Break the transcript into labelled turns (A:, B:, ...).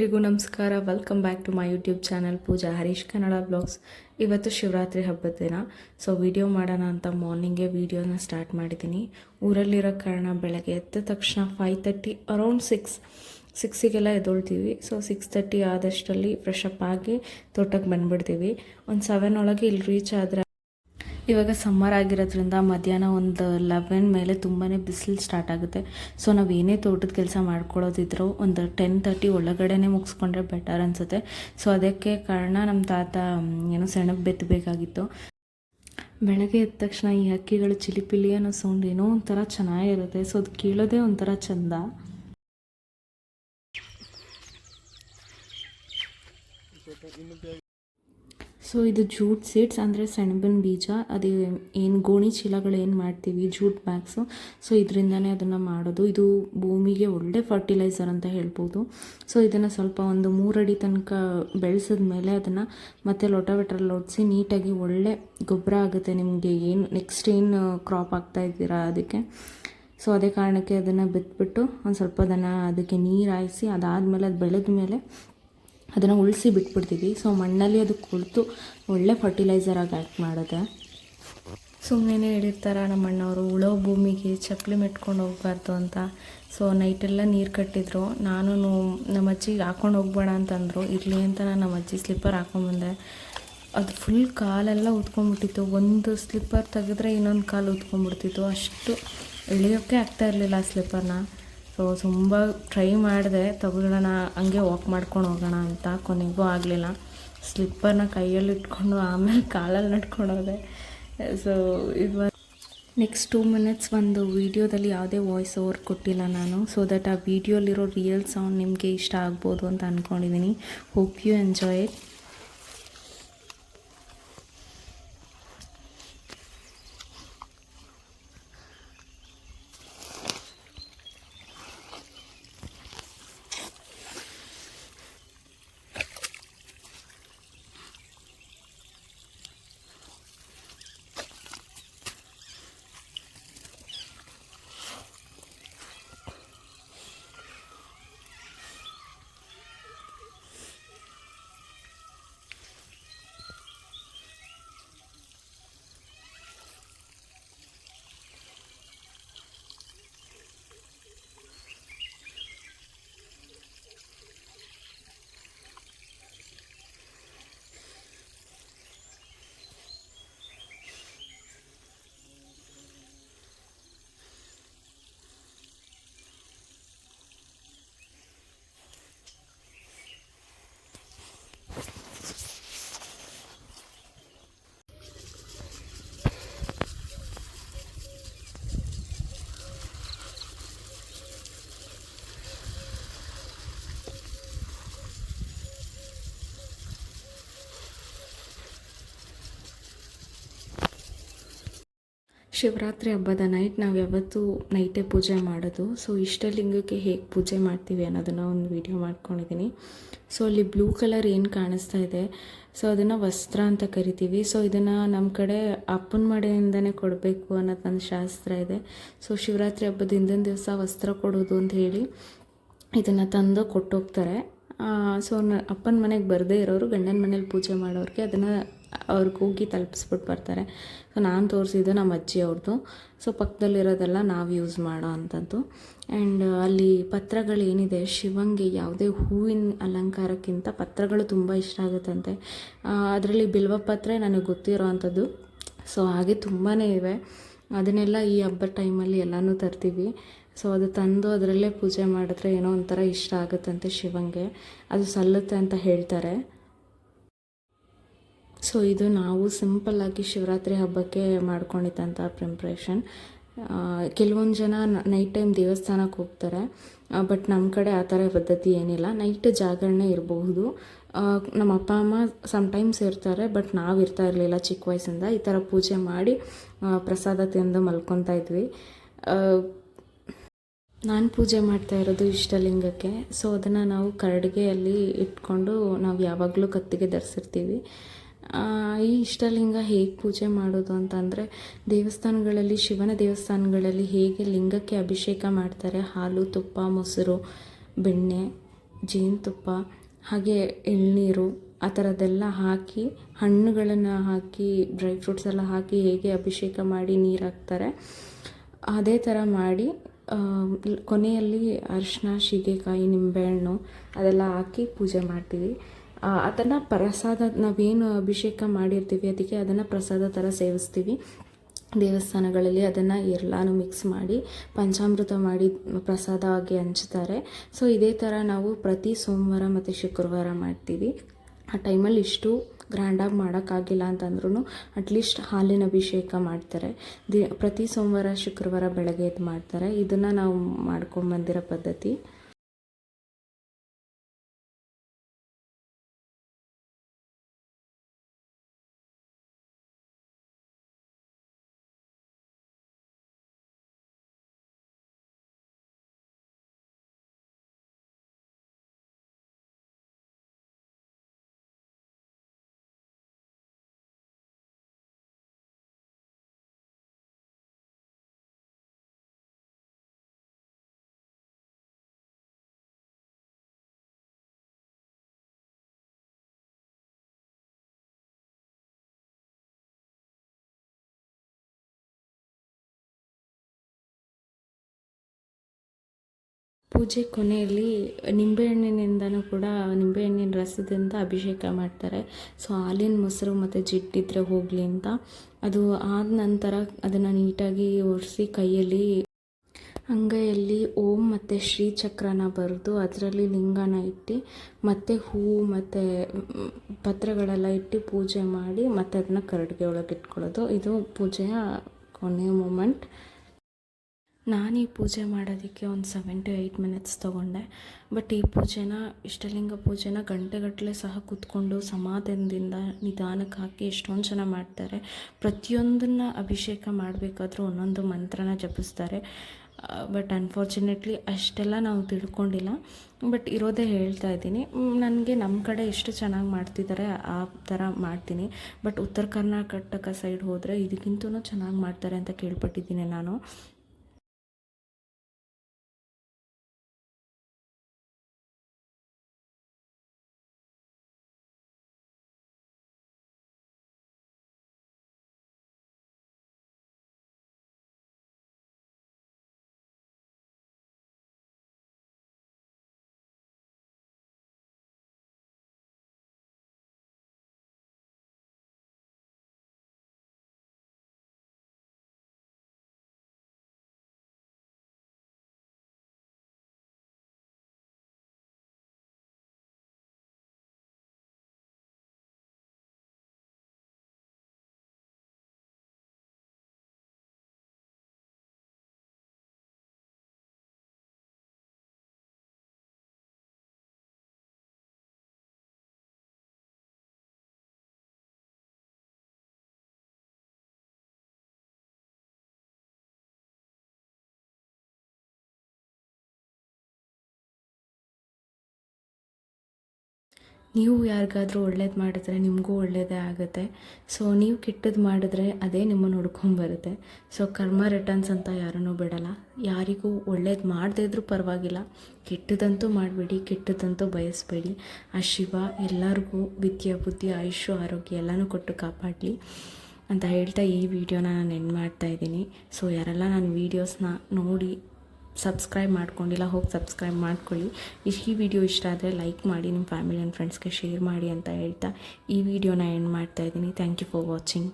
A: ಎಲ್ರಿಗೂ ನಮಸ್ಕಾರ. Welcome back to my YouTube channel Pooja Harish, Kannada blogs ಇವತ್ತು ಶಿವರಾತ್ರಿ ಹಬ್ಬದ ದಿನ. ಸೊ ವಿಡಿಯೋ ಮಾಡೋಣ ಅಂತ ಮಾರ್ನಿಂಗೇ ವಿಡಿಯೋನ ಸ್ಟಾರ್ಟ್ ಮಾಡಿದ್ದೀನಿ. ಊರಲ್ಲಿರೋ ಕಾರಣ ಬೆಳಗ್ಗೆ ಎದ್ದ ತಕ್ಷಣ ಫೈವ್ ತರ್ಟಿ ಅರೌಂಡ್ ಸಿಕ್ಸ್ ಸಿಕ್ಸಿಗೆಲ್ಲ ಎದ್ದೊಳ್ತೀವಿ. ಸೊ ಸಿಕ್ಸ್ ತರ್ಟಿ ಆದಷ್ಟರಲ್ಲಿ ಫ್ರೆಶ್ ಅಪ್ ಆಗಿ ತೋಟಕ್ಕೆ ಬಂದ್ಬಿಡ್ತೀವಿ. ಒಂದು ಸೆವೆನ್ ಒಳಗೆ ಇಲ್ಲಿ ರೀಚ್ ಆದರೆ ಇವಾಗ ಸಮ್ಮರ್ ಆಗಿರೋದ್ರಿಂದ ಮಧ್ಯಾಹ್ನ ಒಂದು ಲೆವೆನ್ ಮೇಲೆ ತುಂಬಾ ಬಿಸಿಲು ಸ್ಟಾರ್ಟ್ ಆಗುತ್ತೆ. ಸೊ ನಾವು ಏನೇ ತೋಟದ ಕೆಲಸ ಮಾಡ್ಕೊಳ್ಳೋದಿದ್ರು ಒಂದು ಟೆನ್ ತರ್ಟಿ ಒಳಗಡೆನೆ ಮುಗಿಸ್ಕೊಂಡ್ರೆ ಬೆಟರ್ ಅನಿಸುತ್ತೆ. ಸೊ ಅದಕ್ಕೆ ಕಾರಣ ನಮ್ಮ ತಾತ ಏನು ಸೆಣಬು ಬೆತ್ತಬೇಕಾಗಿತ್ತು ಬೆಳಗ್ಗೆ ಎದ್ದ ತಕ್ಷಣ ಈ ಹಕ್ಕಿಗಳು ಚಿಲಿಪಿಲಿ ಅನ್ನೋ ಸೌಂಡ್ ಏನೋ ಒಂಥರ ಚೆನ್ನಾಗಿರುತ್ತೆ. ಸೊ ಅದು ಕೇಳೋದೇ ಒಂಥರ ಚಂದ. ಸೊ ಇದು ಜೂಟ್ ಸೀಡ್ಸ್ ಅಂದರೆ ಸೆಣಬಿನ ಬೀಜ. ಅದು ಏನು ಗೋಣಿ ಚೀಲಗಳು ಏನು ಮಾಡ್ತೀವಿ? ಜೂಟ್ ಬ್ಯಾಗ್ಸು ಸೊ ಇದರಿಂದನೇ ಅದನ್ನು ಮಾಡೋದು. ಇದು ಭೂಮಿಗೆ ಒಳ್ಳೆ ಫರ್ಟಿಲೈಸರ್ ಅಂತ ಹೇಳ್ಬೋದು. ಸೊ ಇದನ್ನು ಸ್ವಲ್ಪ ಒಂದು ಮೂರಡಿ ತನಕ ಬೆಳೆಸಿದ ಮೇಲೆ ಅದನ್ನು ಮತ್ತೆ ಲೊಟವೆಟ್ರಲ್ಲಿ ಒಡಿಸಿ ನೀಟಾಗಿ ಒಳ್ಳೆ ಗೊಬ್ಬರ ಆಗುತ್ತೆ ನಿಮಗೆ. ಏನು ನೆಕ್ಸ್ಟ್ ಏನು ಕ್ರಾಪ್ ಆಗ್ತಾ ಇದ್ದೀರಾ ಅದಕ್ಕೆ? ಸೊ ಅದೇ ಕಾರಣಕ್ಕೆ ಅದನ್ನು ಬಿತ್ಬಿಟ್ಟು ಒಂದು ಸ್ವಲ್ಪ ದನ, ಅದಕ್ಕೆ ನೀರು ಹಾಯಿಸಿ ಅದಾದಮೇಲೆ ಅದು ಬೆಳೆದ ಮೇಲೆ ಅದನ್ನು ಉಳಿಸಿ ಬಿಟ್ಬಿಡ್ತೀವಿ. ಸೊ ಮಣ್ಣಲ್ಲಿ ಅದು ಕುಳಿತು ಒಳ್ಳೆ ಫರ್ಟಿಲೈಸರ್ ಆಗಿ ಆ್ಯಕ್ಟ್ ಮಾಡುತ್ತೆ. ಸುಮ್ಮನೆ ಹೇಳಿರ್ತಾರೆ ನಮ್ಮ ಅಣ್ಣವರು, ಉಳೋ ಭೂಮಿಗೆ ಚಪ್ಪಲಿ ಮೆಟ್ಕೊಂಡು ಹೋಗ್ಬಾರ್ದು ಅಂತ. ಸೊ ನೈಟೆಲ್ಲ ನೀರು ಕಟ್ಟಿದ್ರು. ನಾನು ನಮ್ಮ ಅಜ್ಜಿಗೆ ಹಾಕೊಂಡು ಹೋಗ್ಬೇಡ ಅಂತಂದರು. ಇರಲಿ ಅಂತ ನಾನು ನಮ್ಮ ಅಜ್ಜಿ ಸ್ಲಿಪ್ಪರ್ ಹಾಕೊಂಡ್ಬಂದೆ ಅದು ಫುಲ್ ಕಾಲೆಲ್ಲ ಉತ್ಕೊಂಡ್ಬಿಟ್ಟಿತ್ತು ಒಂದು ಸ್ಲಿಪ್ಪರ್ ತೆಗೆದ್ರೆ ಇನ್ನೊಂದು ಕಾಲು ಉತ್ಕೊಂಡ್ಬಿಡ್ತಿತ್ತು ಅಷ್ಟು ಎಳೆಯೋಕ್ಕೆ ಆಗ್ತಾ ಇರಲಿಲ್ಲ ಆ ಸ್ಲಿಪ್ಪರ್ನ ಸೊ ತುಂಬ ಟ್ರೈ ಮಾಡಿದೆ. ತಗೊಳ್ಳೋಣ, ಹಂಗೆ ವಾಕ್ ಮಾಡ್ಕೊಂಡು ಹೋಗೋಣ ಅಂತ. ಕೊನೆಗೂ ಆಗಲಿಲ್ಲ. ಸ್ಲಿಪ್ಪರ್ನ ಕೈಯಲ್ಲಿ ಇಟ್ಕೊಂಡು ಆಮೇಲೆ ಕಾಲಲ್ಲಿ ನಡ್ಕೊಂಡು ಹೋದೆ. ಸೊ ಇವ ನೆಕ್ಸ್ಟ್ ಟೂ ಮಿನಿಟ್ಸ್ ಒಂದು ವೀಡಿಯೋದಲ್ಲಿ ಯಾವುದೇ ವಾಯ್ಸ್ ಓವರ್ ಕೊಟ್ಟಿಲ್ಲ ನಾನು. ಸೊ ದಟ್ ಆ ವೀಡಿಯೋಲಿರೋ ರಿಯಲ್ ಸೌಂಡ್ ನಿಮಗೆ ಇಷ್ಟ ಆಗ್ಬೋದು ಅಂತ ಅಂದ್ಕೊಂಡಿದ್ದೀನಿ hope you enjoy it Shivaratri ಹಬ್ಬದ ನೈಟ್ ನಾವು ಯಾವತ್ತೂ ನೈಟೇ ಪೂಜೆ ಮಾಡೋದು. ಸೊ ಇಷ್ಟಲಿಂಗಕ್ಕೆ ಹೇಗೆ ಪೂಜೆ ಮಾಡ್ತೀವಿ ಅನ್ನೋದನ್ನು ಒಂದು ವಿಡಿಯೋ ಮಾಡ್ಕೊಂಡಿದ್ದೀನಿ ಸೊ ಅಲ್ಲಿ ಬ್ಲೂ ಕಲರ್ ಏನು ಕಾಣಿಸ್ತಾ ಇದೆ? ಸೊ ಅದನ್ನು ವಸ್ತ್ರ ಅಂತ ಕರಿತೀವಿ. ಸೊ ಇದನ್ನು ನಮ್ಮ ಕಡೆ ಅಪ್ಪನ ಮಡೆಯಿಂದನೇ ಕೊಡಬೇಕು ಅನ್ನೋದು ನನ್ನ ಶಾಸ್ತ್ರ ಇದೆ. ಸೊ ಶಿವರಾತ್ರಿ ಹಬ್ಬದ ಹಿಂದಿನ ದಿವಸ ವಸ್ತ್ರ ಕೊಡೋದು ಅಂತ ಹೇಳಿ ಇದನ್ನು ತಂದು ಕೊಟ್ಟೋಗ್ತಾರೆ. ಸೊ ಅಪ್ಪನ ಮನೆಗೆ ಬರದೇ ಇರೋರು ಗಂಡನ ಮನೇಲಿ ಪೂಜೆ ಮಾಡೋರಿಗೆ ಅದನ್ನು ಅವ್ರಿಗೆ ಹೋಗಿ ತಲುಪಿಸ್ಬಿಟ್ಟು ಬರ್ತಾರೆ. ಸೊ ನಾನು ತೋರಿಸಿದ್ದು ನಮ್ಮ ಅಜ್ಜಿ ಅವ್ರದ್ದು ಸೊ ಪಕ್ಕದಲ್ಲಿರೋದೆಲ್ಲ ನಾವು ಯೂಸ್ ಮಾಡೋ ಅಂಥದ್ದು ಆ್ಯಂಡ್ ಅಲ್ಲಿ ಪತ್ರಗಳು ಏನಿದೆ ಶಿವಂಗೆ ಯಾವುದೇ ಹೂವಿನ ಅಲಂಕಾರಕ್ಕಿಂತ ಪತ್ರಗಳು ತುಂಬ ಇಷ್ಟ ಆಗುತ್ತಂತೆ. ಅದರಲ್ಲಿ ಬಿಲ್ವ ಪತ್ರೆ ನನಗೆ ಗೊತ್ತಿರೋ ಅಂಥದ್ದು ಸೊ ಹಾಗೆ ತುಂಬಾ ಇವೆ. ಅದನ್ನೆಲ್ಲ ಈ ಹಬ್ಬದ ಟೈಮಲ್ಲಿ ಎಲ್ಲನೂ ತರ್ತೀವಿ. ಸೊ ಅದು ತಂದು ಅದರಲ್ಲೇ ಪೂಜೆ ಮಾಡಿದ್ರೆ ಏನೋ ಒಂಥರ ಇಷ್ಟ ಆಗುತ್ತಂತೆ ಶಿವಂಗೆ. ಅದು ಸಲ್ಲುತ್ತೆ ಅಂತ ಹೇಳ್ತಾರೆ. ಸೊ ಇದು ನಾವು ಸಿಂಪಲ್ಲಾಗಿ ಶಿವರಾತ್ರಿ ಹಬ್ಬಕ್ಕೆ ಮಾಡ್ಕೊಂಡಿದ್ದಂಥ ಪ್ರಿಪ್ರೇಷನ್ ಕೆಲವೊಂದು ಜನ ನೈಟ್ ಟೈಮ್ ದೇವಸ್ಥಾನಕ್ಕೆ ಹೋಗ್ತಾರೆ. ಬಟ್ ನಮ್ಮ ಕಡೆ ಆ ಥರ ಪದ್ಧತಿ ಏನಿಲ್ಲ. ನೈಟ್ ಜಾಗರಣೆ ಇರಬಹುದು. ನಮ್ಮ ಅಪ್ಪ, ಅಮ್ಮ ಸಮ್ಟೈಮ್ಸ್ ಇರ್ತಾರೆ ಬಟ್ ನಾವು ಇರ್ತಾ ಇರಲಿಲ್ಲ ಚಿಕ್ಕ ವಯಸ್ಸಿಂದ. ಈ ಥರ ಪೂಜೆ ಮಾಡಿ ಪ್ರಸಾದ ತಿಂದು ಮಲ್ಕೊತಾ ಇದ್ವಿ. ನಾನು ಪೂಜೆ ಮಾಡ್ತಾ ಇರೋದು ಇಷ್ಟಲಿಂಗಕ್ಕೆ. ಸೊ ಅದನ್ನು ನಾವು ಕರಡಿಗೆಯಲ್ಲಿ ಇಟ್ಕೊಂಡು ನಾವು ಯಾವಾಗಲೂ ಕತ್ತಿಗೆ ಧರಿಸಿರ್ತೀವಿ. ಈ ಇಷ್ಟಲಿಂಗ ಹೇಗೆ ಪೂಜೆ ಮಾಡೋದು ಅಂತಂದರೆ ದೇವಸ್ಥಾನಗಳಲ್ಲಿ, ಶಿವನ ದೇವಸ್ಥಾನಗಳಲ್ಲಿ ಹೇಗೆ ಲಿಂಗಕ್ಕೆ ಅಭಿಷೇಕ ಮಾಡ್ತಾರೆ? ಹಾಲು, ತುಪ್ಪ, ಮೊಸರು, ಬೆಣ್ಣೆ, ಜೇನುತುಪ್ಪ, ಹಾಗೆ ಎಳ್ನೀರು ಆ ಥರದ್ದೆಲ್ಲ ಹಾಕಿ, ಹಣ್ಣುಗಳನ್ನು ಹಾಕಿ, ಡ್ರೈ ಫ್ರೂಟ್ಸ್ ಎಲ್ಲ ಹಾಕಿ ಹೇಗೆ ಅಭಿಷೇಕ ಮಾಡಿ ನೀರು ಹಾಕ್ತಾರೆ. ಅದೇ ಥರ ಮಾಡಿ ಕೊನೆಯಲ್ಲಿ ಅರಿಶಿನ ಸೀಗೆಕಾಯಿ ನಿಂಬೆಹಣ್ಣು ಅದೆಲ್ಲ ಹಾಕಿ ಪೂಜೆ ಮಾಡ್ತೀವಿ. ಅದನ್ನು ಪ್ರಸಾದ, ನಾವೇನು ಅಭಿಷೇಕ ಮಾಡಿರ್ತೀವಿ, ಅದಕ್ಕೆ ಅದನ್ನು ಪ್ರಸಾದ ಥರ ಸೇವಿಸ್ತೀವಿ. ದೇವಸ್ಥಾನಗಳಲ್ಲಿ ಅದನ್ನು ಎಲ್ಲನೂ ಮಿಕ್ಸ್ ಮಾಡಿ, ಪಂಚಾಮೃತ ಮಾಡಿ ಪ್ರಸಾದವಾಗಿ ಹಂಚ್ತಾರೆ. ಸೊ ಇದೇ ಥರ ನಾವು ಪ್ರತಿ ಸೋಮವಾರ ಮತ್ತು ಶುಕ್ರವಾರ ಮಾಡ್ತೀವಿ. ಆ ಟೈಮಲ್ಲಿ ಇಷ್ಟು ಗ್ರ್ಯಾಂಡಾಗಿ ಮಾಡೋಕ್ಕಾಗಿಲ್ಲ ಅಂತಂದ್ರೂ ಅಟ್ಲೀಸ್ಟ್ ಹಾಲಿನ ಅಭಿಷೇಕ ಮಾಡ್ತಾರೆ. ದಿ, ಪ್ರತಿ ಸೋಮವಾರ, ಶುಕ್ರವಾರ ಬೆಳಗ್ಗೆ ಎದ್ದು ಮಾಡ್ತಾರೆ. ಇದನ್ನು ನಾವು ಮಾಡ್ಕೊಂಬಂದಿರೋ ಪದ್ಧತಿ. ಪೂಜೆ ಕೊನೆಯಲ್ಲಿ ನಿಂಬೆಹಣ್ಣಿನಿಂದನೂ ಕೂಡ ನಿಂಬೆಹಣ್ಣಿನ ರಸದಿಂದ ಅಭಿಷೇಕ ಮಾಡ್ತಾರೆ. ಸೊ ಹಾಲಿನ ಮೊಸರು ಮತ್ತು ಜಿಟ್ಟಿದ್ರೆ ಹೋಗಲಿ ಅಂತ. ಅದು ಆದ ನಂತರ ಅದನ್ನು ನೀಟಾಗಿ ಒರೆಸಿ ಕೈಯಲ್ಲಿ ಅಂಗೈಯಲ್ಲಿ ಓಂ ಮತ್ತು ಶ್ರೀಚಕ್ರನ ಬರೆದು ಅದರಲ್ಲಿ ಲಿಂಗನ ಇಟ್ಟು ಮತ್ತು ಹೂವು ಮತ್ತು ಪತ್ರಗಳೆಲ್ಲ ಇಟ್ಟು ಪೂಜೆ ಮಾಡಿ ಮತ್ತು ಅದನ್ನ ಕರಡಿಗೆ ಒಳಗೆ ಇಟ್ಕೊಳ್ಳೋದು. ಇದು ಪೂಜೆಯ ಕೊನೆಯ ಮೂಮೆಂಟ್ ನಾನು ಈ ಪೂಜೆ ಮಾಡೋದಕ್ಕೆ ಒಂದು ಸೆವೆನ್ ಟು ಏಯ್ಟ್ ಮಿನಿಟ್ಸ್ ತೊಗೊಂಡೆ. ಬಟ್ ಈ ಪೂಜೆನ, ಇಷ್ಟಲಿಂಗ ಪೂಜೆನ ಗಂಟೆಗಟ್ಟಲೆ ಸಹ ಕೂತ್ಕೊಂಡು ಸಮಾಧಾನದಿಂದ ನಿಧಾನಕ್ಕೆ ಹಾಕಿ ಎಷ್ಟೊಂದು ಜನ ಮಾಡ್ತಾರೆ. ಪ್ರತಿಯೊಂದನ್ನು ಅಭಿಷೇಕ ಮಾಡಬೇಕಾದ್ರೂ ಒಂದೊಂದು ಮಂತ್ರನ ಜಪಿಸ್ತಾರೆ. ಬಟ್ ಅನ್ಫಾರ್ಚುನೇಟ್ಲಿ ಅಷ್ಟೆಲ್ಲ ನಾವು ತಿಳ್ಕೊಂಡಿಲ್ಲ. ಬಟ್ ಇರೋದೇ ಹೇಳ್ತಾ ಇದ್ದೀನಿ. ನನಗೆ ನಮ್ಮ ಕಡೆ ಎಷ್ಟು ಚೆನ್ನಾಗಿ ಮಾಡ್ತಿದ್ದಾರೆ ಆ ಥರ ಮಾಡ್ತೀನಿ. ಬಟ್ ಉತ್ತರ ಕರ್ನಾಟಕ ಸೈಡ್ ಹೋದರೆ ಇದಕ್ಕಿಂತೂ ಚೆನ್ನಾಗಿ ಮಾಡ್ತಾರೆ ಅಂತ ಕೇಳ್ಪಟ್ಟಿದ್ದೀನಿ ನಾನು. ನೀವು ಯಾರಿಗಾದರೂ ಒಳ್ಳೇದು ಮಾಡಿದ್ರೆ ನಿಮಗೂ ಒಳ್ಳೆಯದೇ ಆಗುತ್ತೆ. ಸೊ ನೀವು ಕೆಟ್ಟದ್ದು ಮಾಡಿದ್ರೆ ಅದೇ ನಿಮ್ಮನ್ನು ಹುಡ್ಕೊಂಬರುತ್ತೆ ಸೊ ಕರ್ಮ ರಿಟರ್ನ್ಸ್ ಅಂತ ಯಾರನ್ನೂ ಬಿಡಲ್ಲ. ಯಾರಿಗೂ ಒಳ್ಳೇದು ಮಾಡದೇ ಇದ್ರೂ ಪರವಾಗಿಲ್ಲ. ಕೆಟ್ಟದಂತೂ ಮಾಡಬೇಡಿ, ಕೆಟ್ಟದಂತೂ ಬಯಸಬೇಡಿ. ಆ ಶಿವ ಎಲ್ಲರಿಗೂ ವಿದ್ಯೆ, ಬುದ್ಧಿ, ಆಯುಷ್ಯ, ಆರೋಗ್ಯ ಎಲ್ಲನೂ ಕೊಟ್ಟು ಕಾಪಾಡಲಿ ಅಂತ ಹೇಳ್ತಾ ಈ ವಿಡಿಯೋನ ನಾನು ಎಂಡ್ ಮಾಡ್ತಾಯಿದ್ದೀನಿ ಸೊ ಯಾರೆಲ್ಲ ನಾನು ವೀಡಿಯೋಸ್ನ ನೋಡಿ ಸಬ್ಸ್ಕ್ರೈಬ್ ಮಾಡ್ಕೊಂಡಿಲ್ಲ, ಹೋಗಿ ಸಬ್ಸ್ಕ್ರೈಬ್ ಮಾಡ್ಕೊಳ್ಳಿ. ಈ ವಿಡಿಯೋ ಇಷ್ಟ ಆದರೆ ಲೈಕ್ ಮಾಡಿ ನಿಮ್ಮ ಫ್ಯಾಮಿಲಿ ಆ್ಯಂಡ್ ಫ್ರೆಂಡ್ಸ್ಗೆ ಶೇರ್ ಮಾಡಿ ಅಂತ ಹೇಳ್ತಾ ಈ ವಿಡಿಯೋನ ಎಂಡ್ ಮಾಡ್ತಾಯಿದ್ದೀನಿ ಥ್ಯಾಂಕ್ ಯು ಫಾರ್ ವಾಚಿಂಗ್.